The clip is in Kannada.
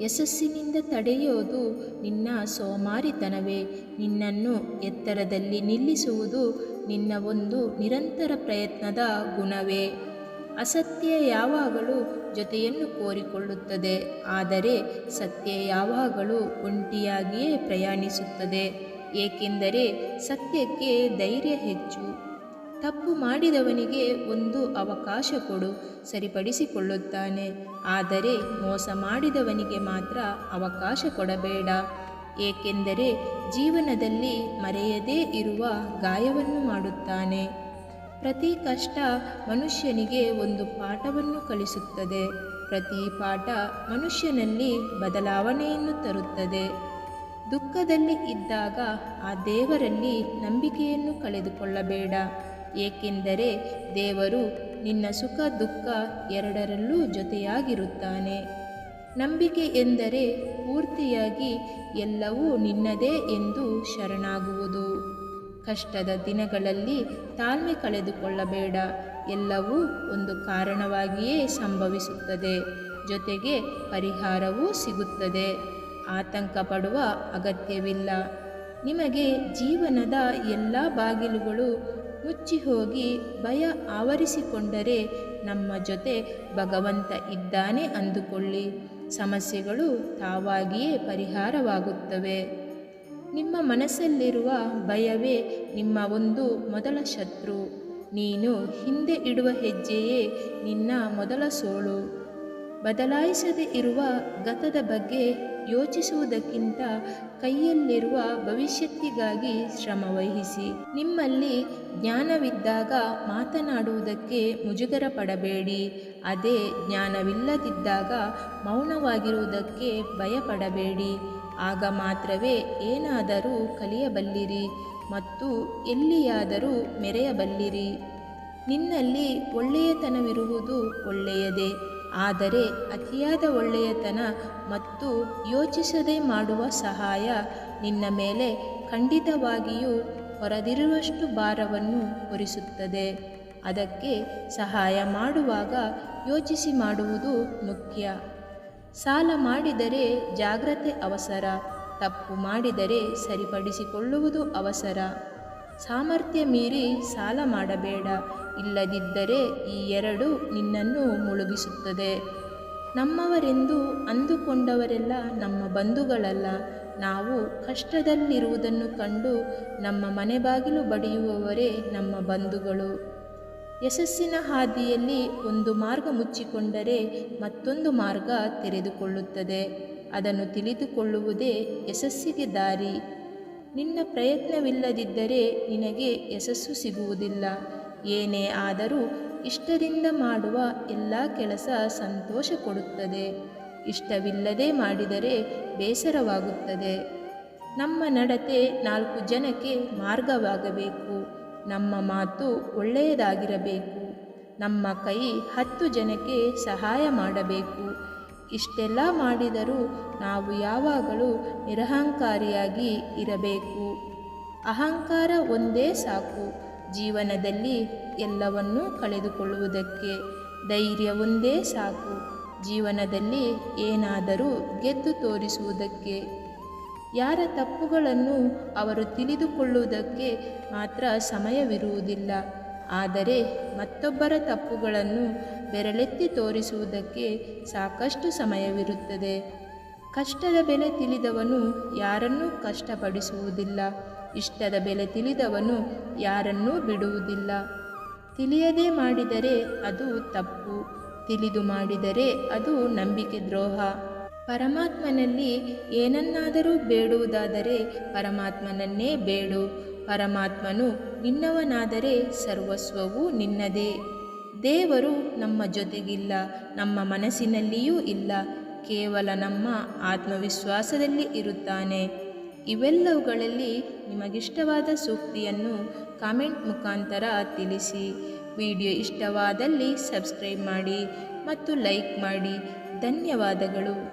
ಯಶಸ್ಸಿನಿಂದ ತಡೆಯೋದು ನಿನ್ನ ಸೋಮಾರಿತನವೇ. ನಿನ್ನನ್ನು ಎತ್ತರದಲ್ಲಿ ನಿಲ್ಲಿಸುವುದು ನಿನ್ನ ಒಂದು ನಿರಂತರ ಪ್ರಯತ್ನದ ಗುಣವೇ. ಅಸತ್ಯ ಯಾವಾಗಲೂ ಜೊತೆಯನ್ನು ಕೋರಿಕೊಳ್ಳುತ್ತದೆ, ಆದರೆ ಸತ್ಯ ಯಾವಾಗಲೂ ಒಂಟಿಯಾಗಿಯೇ ಪ್ರಯಾಣಿಸುತ್ತದೆ. ಏಕೆಂದರೆ ಸತ್ಯಕ್ಕೆ ಧೈರ್ಯ ಹೆಚ್ಚು. ತಪ್ಪು ಮಾಡಿದವನಿಗೆ ಒಂದು ಅವಕಾಶ ಕೊಡು, ಸರಿಪಡಿಸಿಕೊಳ್ಳುತ್ತಾನೆ. ಆದರೆ ಮೋಸ ಮಾಡಿದವನಿಗೆ ಮಾತ್ರ ಅವಕಾಶ ಕೊಡಬೇಡ. ಏಕೆಂದರೆ ಜೀವನದಲ್ಲಿ ಮರೆಯದೇ ಇರುವ ಗಾಯವನ್ನು ಮಾಡುತ್ತಾನೆ. ಪ್ರತಿ ಕಷ್ಟ ಮನುಷ್ಯನಿಗೆ ಒಂದು ಪಾಠವನ್ನು ಕಲಿಸುತ್ತದೆ. ಪ್ರತಿ ಪಾಠ ಮನುಷ್ಯನಲ್ಲಿ ಬದಲಾವಣೆಯನ್ನು ತರುತ್ತದೆ. ದುಃಖದಲ್ಲಿ ಇದ್ದಾಗ ಆ ದೇವರಲ್ಲಿ ನಂಬಿಕೆಯನ್ನು ಕಳೆದುಕೊಳ್ಳಬೇಡ. ಏಕೆಂದರೆ ದೇವರು ನಿನ್ನ ಸುಖ ದುಃಖ ಎರಡರಲ್ಲೂ ಜೊತೆಯಾಗಿರುತ್ತಾನೆ. ನಂಬಿಕೆ ಎಂದರೆ ಪೂರ್ತಿಯಾಗಿ ಎಲ್ಲವೂ ನಿನ್ನದೇ ಎಂದು ಶರಣಾಗುವುದು. ಕಷ್ಟದ ದಿನಗಳಲ್ಲಿ ತಾಳ್ಮೆ ಕಳೆದುಕೊಳ್ಳಬೇಡ. ಎಲ್ಲವೂ ಒಂದು ಕಾರಣವಾಗಿಯೇ ಸಂಭವಿಸುತ್ತದೆ. ಜೊತೆಗೆ ಪರಿಹಾರವೂ ಸಿಗುತ್ತದೆ. ಆತಂಕ ಪಡುವ ಅಗತ್ಯವಿಲ್ಲ. ನಿಮಗೆ ಜೀವನದ ಎಲ್ಲ ಬಾಗಿಲುಗಳು ಮುಚ್ಚಿ ಹೋಗಿ ಭಯ ಆವರಿಸಿಕೊಂಡರೆ ನಮ್ಮ ಜೊತೆ ಭಗವಂತ ಇದ್ದಾನೆ ಅಂದುಕೊಳ್ಳಿ. ಸಮಸ್ಯೆಗಳು ತಾವಾಗಿಯೇ ಪರಿಹಾರವಾಗುತ್ತವೆ. ನಿಮ್ಮ ಮನಸ್ಸಲ್ಲಿರುವ ಭಯವೇ ನಿಮ್ಮ ಒಂದು ಮೊದಲ ಶತ್ರು. ನೀನು ಹಿಂದೆ ಇಡುವ ಹೆಜ್ಜೆಯೇ ನಿನ್ನ ಮೊದಲ ಸೋಲು ಬದಲಾಯಿಸದೇ ಇರುವ ಗತದ ಬಗ್ಗೆ ಯೋಚಿಸುವುದಕ್ಕಿಂತ ಕೈಯಲ್ಲಿರುವ ಭವಿಷ್ಯತ್ತಿಗಾಗಿ ಶ್ರಮವಹಿಸಿ. ನಿಮ್ಮಲ್ಲಿ ಜ್ಞಾನವಿದ್ದಾಗ ಮಾತನಾಡುವುದಕ್ಕೆ ಮುಜುಗರ ಪಡಬೇಡಿ. ಅದೇ ಜ್ಞಾನವಿಲ್ಲದಿದ್ದಾಗ ಮೌನವಾಗಿರುವುದಕ್ಕೆ ಭಯಪಡಬೇಡಿ. ಆಗ ಮಾತ್ರವೇ ಏನಾದರೂ ಕಲಿಯಬಲ್ಲಿರಿ ಮತ್ತು ಎಲ್ಲಿಯಾದರೂ ಮೆರೆಯಬಲ್ಲಿರಿ. ನಿನ್ನಲ್ಲಿ ಒಳ್ಳೆಯತನವಿರುವುದು ಒಳ್ಳೆಯದೇ. ಆದರೆ ಅತಿಯಾದ ಒಳ್ಳೆಯತನ ಮತ್ತು ಯೋಚಿಸದೆ ಮಾಡುವ ಸಹಾಯ ನಿನ್ನ ಮೇಲೆ ಖಂಡಿತವಾಗಿಯೂ ಹೊರದಿರುವಷ್ಟು ಭಾರವನ್ನು ಹೊರಿಸುತ್ತದೆ ಅದಕ್ಕೆ ಸಹಾಯ ಮಾಡುವಾಗ ಯೋಚಿಸಿ ಮಾಡುವುದು ಮುಖ್ಯ. ಸಾಲ ಮಾಡಿದರೆ ಜಾಗ್ರತೆ ಅವಸರ, ತಪ್ಪು ಮಾಡಿದರೆ ಸರಿಪಡಿಸಿಕೊಳ್ಳುವುದು ಅವಸರ. ಸಾಮರ್ಥ್ಯ ಮೀರಿ ಸಾಲ ಮಾಡಬೇಡ. ಇಲ್ಲದಿದ್ದರೆ ಈ ಎರಡು ನಿನ್ನನ್ನು ಮುಳುಗಿಸುತ್ತದೆ. ನಮ್ಮವರೆಂದು ಅಂದುಕೊಂಡವರೆಲ್ಲ ನಮ್ಮ ಬಂಧುಗಳಲ್ಲ. ನಾವು ಕಷ್ಟದಲ್ಲಿರುವುದನ್ನು ಕಂಡು ನಮ್ಮ ಮನೆ ಬಾಗಿಲು ಬಡಿಯುವವರೇ ನಮ್ಮ ಬಂಧುಗಳು. ಯಶಸ್ಸಿನ ಹಾದಿಯಲ್ಲಿ ಒಂದು ಮಾರ್ಗ ಮುಚ್ಚಿಕೊಂಡರೆ ಮತ್ತೊಂದು ಮಾರ್ಗ ತೆರೆದುಕೊಳ್ಳುತ್ತದೆ. ಅದನ್ನು ತಿಳಿದುಕೊಳ್ಳುವುದೇ ಯಶಸ್ಸಿಗೆ ದಾರಿ. ನಿನ್ನ ಪ್ರಯತ್ನವಿಲ್ಲದಿದ್ದರೆ ನಿನಗೆ ಯಶಸ್ಸು ಸಿಗುವುದಿಲ್ಲ. ಏನೇ ಆದರೂ ಇಷ್ಟದಿಂದ ಮಾಡುವ ಎಲ್ಲ ಕೆಲಸ ಸಂತೋಷ ಕೊಡುತ್ತದೆ. ಇಷ್ಟವಿಲ್ಲದೆ ಮಾಡಿದರೆ ಬೇಸರವಾಗುತ್ತದೆ. ನಮ್ಮ ನಡತೆ ನಾಲ್ಕು ಜನಕ್ಕೆ ಮಾರ್ಗವಾಗಬೇಕು. ನಮ್ಮ ಮಾತು ಒಳ್ಳೆಯದಾಗಿರಬೇಕು. ನಮ್ಮ ಕೈ ಹತ್ತು ಜನಕ್ಕೆ ಸಹಾಯ ಮಾಡಬೇಕು. ಇಷ್ಟೆಲ್ಲ ಮಾಡಿದರೂ ನಾವು ಯಾವಾಗಲೂ ನಿರಹಂಕಾರಿಯಾಗಿ ಇರಬೇಕು. ಅಹಂಕಾರ ಒಂದೇ ಸಾಕು. ಜೀವನದಲ್ಲಿ ಎಲ್ಲವನ್ನೂ ಕಳೆದುಕೊಳ್ಳುವುದಕ್ಕೆ ಧೈರ್ಯ ಒಂದೇ ಸಾಕು. ಜೀವನದಲ್ಲಿ ಏನಾದರೂ ಗೆದ್ದು ತೋರಿಸುವುದಕ್ಕೆ. ಯಾರ ತಪ್ಪುಗಳನ್ನು ಅವರು ತಿಳಿದುಕೊಳ್ಳುವುದಕ್ಕೆ ಮಾತ್ರ ಸಮಯವಿರುವುದಿಲ್ಲ. ಆದರೆ ಮತ್ತೊಬ್ಬರ ತಪ್ಪುಗಳನ್ನು ಬೆರಳೆತ್ತಿ ತೋರಿಸುವುದಕ್ಕೆ ಸಾಕಷ್ಟು ಸಮಯವಿರುತ್ತದೆ. ಕಷ್ಟದ ಬೆಲೆ ತಿಳಿದವನು ಯಾರನ್ನೂ ಕಷ್ಟಪಡಿಸುವುದಿಲ್ಲ. ಇಷ್ಟದ ಬೆಲೆ ತಿಳಿದವನು ಯಾರನ್ನೂ ಬಿಡುವುದಿಲ್ಲ. ತಿಳಿಯದೇ ಮಾಡಿದರೆ ಅದು ತಪ್ಪು. ತಿಳಿದು ಮಾಡಿದರೆ ಅದು ನಂಬಿಕೆ ದ್ರೋಹ. ಪರಮಾತ್ಮನಲ್ಲಿ ಏನನ್ನಾದರೂ ಬೇಡುವುದಾದರೆ ಪರಮಾತ್ಮನನ್ನೇ ಬೇಡು. ಪರಮಾತ್ಮನು ನಿನ್ನವನಾದರೆ ಸರ್ವಸ್ವವೂ ನಿನ್ನದೇ. ದೇವರು ನಮ್ಮ ಜೊತೆಗಿಲ್ಲ, ನಮ್ಮ ಮನಸ್ಸಿನಲ್ಲಿಯೂ ಇಲ್ಲ, ಕೇವಲ ನಮ್ಮ ಆತ್ಮವಿಶ್ವಾಸದಲ್ಲಿ ಇರುತ್ತಾನೆ. ಇವೆಲ್ಲವುಗಳಲ್ಲಿ ನಿಮಗಿಷ್ಟವಾದ ಸೂಕ್ತಿಯನ್ನು ಕಾಮೆಂಟ್ ಮುಖಾಂತರ ತಿಳಿಸಿ. ವಿಡಿಯೋ ಇಷ್ಟವಾದಲ್ಲಿ ಸಬ್ಸ್ಕ್ರೈಬ್ ಮಾಡಿ ಮತ್ತು ಲೈಕ್ ಮಾಡಿ. ಧನ್ಯವಾದಗಳು.